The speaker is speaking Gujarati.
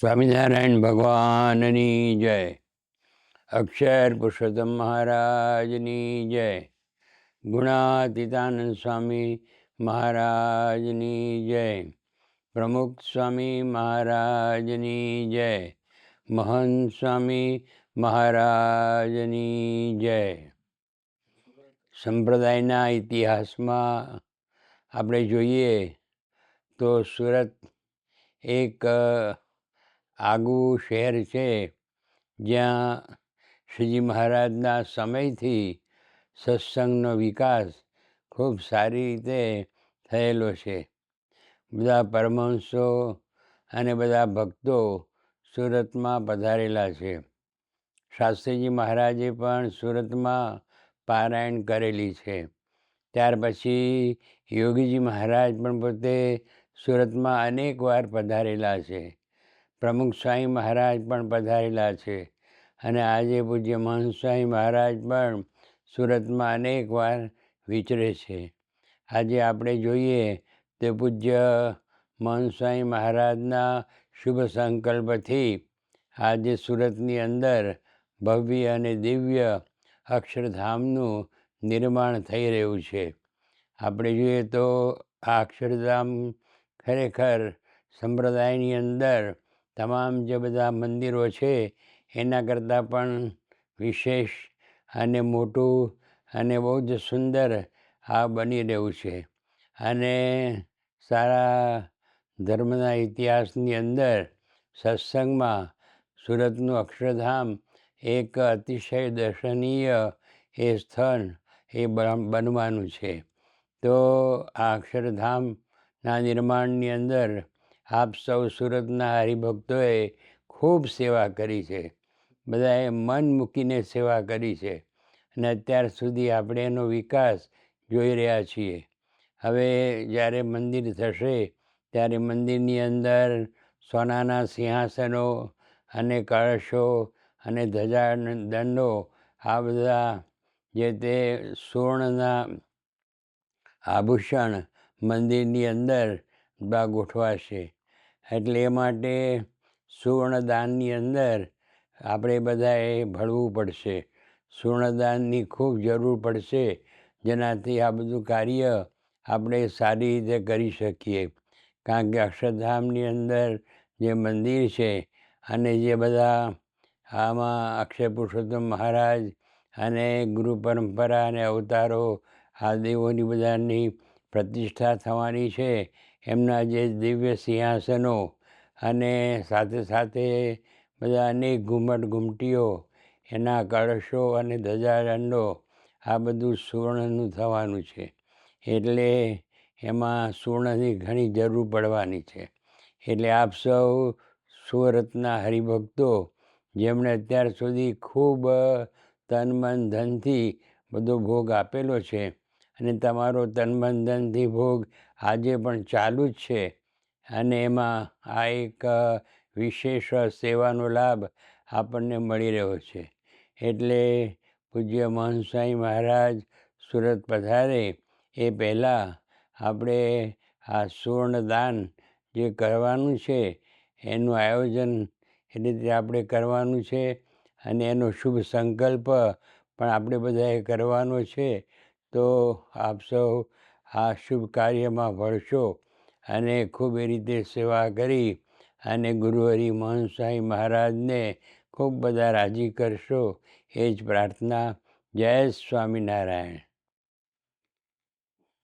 સ્વામિનારાયણ ભગવાનની જય. અક્ષર પુરુષોત્તમ મહારાજની જય. ગુણાતીતાનંદ સ્વામી મહારાજની જય. પ્રમુખ સ્વામી મહારાજની જય. મહંત સ્વામી મહારાજની જય. સંપ્રદાયના ઇતિહાસમાં આપણે જોઈએ તો સુરત એક આગવું શહેર છે, જ્યાં શ્રીજી મહારાજના સમયથી સત્સંગનો વિકાસ ખૂબ સારી રીતે થયેલો છે. બધા પરમહંસો અને બધા ભક્તો સુરતમાં પધારેલા છે. શાસ્ત્રીજી મહારાજે પણ સુરતમાં પારાયણ કરેલી છે. ત્યાર પછી યોગીજી મહારાજ પણ પોતે સુરતમાં અનેક વાર પધારેલા છે. પ્રમુખ સ્વામી મહારાજ પણ પધારેલા છે. અને આજે પૂજ્ય મહંત સ્વામી મહારાજ પણ સુરતમાં અનેક વાર વિચરે છે. આજે આપણે જોઈએ તે પૂજ્ય મહંત સ્વામી મહારાજના શુભ સંકલ્પથી આજે સુરતની અંદર ભવ્ય અને દિવ્ય અક્ષરધામનું નિર્માણ થઈ રહ્યું છે. આપણે જોઈએ તો આ અક્ષરધામ ખરેખર સંપ્રદાયની અંદર તમામ જે બધા મંદિરો છે, એના કરતાં પણ વિશેષ અને મોટું અને બહુ જ સુંદર આ બની રહ્યું છે. અને સારા ધર્મના ઇતિહાસની અંદર સત્સંગમાં સુરતનું અક્ષરધામ એક અતિશય દર્શનીય એ સ્થળ એ બનવાનું છે. તો આ અક્ષરધામના નિર્માણની અંદર આપ સૌ સુરતના હરિભક્તોએ ખૂબ સેવા કરી છે. બધાએ મન મૂકીને સેવા કરી છે. અને અત્યાર સુધી આપણે એનો વિકાસ જોઈ રહ્યા છીએ. હવે જ્યારે મંદિર થશે, ત્યારે મંદિરની અંદર સોનાના સિંહાસનો અને કળશો અને ધજા દંડો આ બધા જે તે સુવર્ણના આભૂષણ મંદિરની અંદર ગોઠવાશે. એટલે એ માટે સુવર્ણદાનની અંદર આપણે બધાએ ભળવું પડશે. સુવર્ણદાનની ખૂબ જરૂર પડશે, જેનાથી આ બધું કાર્ય આપણે સારી રીતે કરી શકીએ. કારણ કે અક્ષરધામની અંદર જે મંદિર છે અને જે બધા આમાં અક્ષય પુરુષોત્તમ મહારાજ અને ગુરુ પરંપરા અને અવતારો આ દેવોની બધાની પ્રતિષ્ઠા થવાની છે એમના જે દિવ્ય સિંહાસનો અને સાથે સાથે બધા અનેક ઘૂમટ ઘુમટીઓ, એના કળશો અને ધજાદંડો આ બધું સુવર્ણનું થવાનું છે. એટલે એમાં સુવર્ણની ઘણી જરૂર પડવાની છે. એટલે આપ સૌ સુરતના હરિભક્તો, જેમણે અત્યાર સુધી ખૂબ તન મન ધનથી બધો ભોગ આપેલો છે અને તમારો તનબંધનથી ભોગ આજે પણ ચાલુ જ છે. અને એમાં આ એક વિશેષ સેવાનો લાભ આપણને મળી રહ્યો છે. એટલે પૂજ્ય મહંત સ્વામી મહારાજ સુરત પધારે એ પહેલાં આપણે આ સુવર્ણદાન જે કરવાનું છે, એનું આયોજન એ રીતે આપણે કરવાનું છે અને એનો શુભ સંકલ્પ પણ આપણે બધાએ કરવાનો છે. તો આપ સૌ આ શુભ કાર્યમાં વળશો અને ખૂબ એ રીતે સેવા કરી અને ગુરુહરિ મહંત સ્વામી મહારાજને ખૂબ બધા રાજી કરશો. એ જ પ્રાર્થના. જય સ્વામિનારાયણ.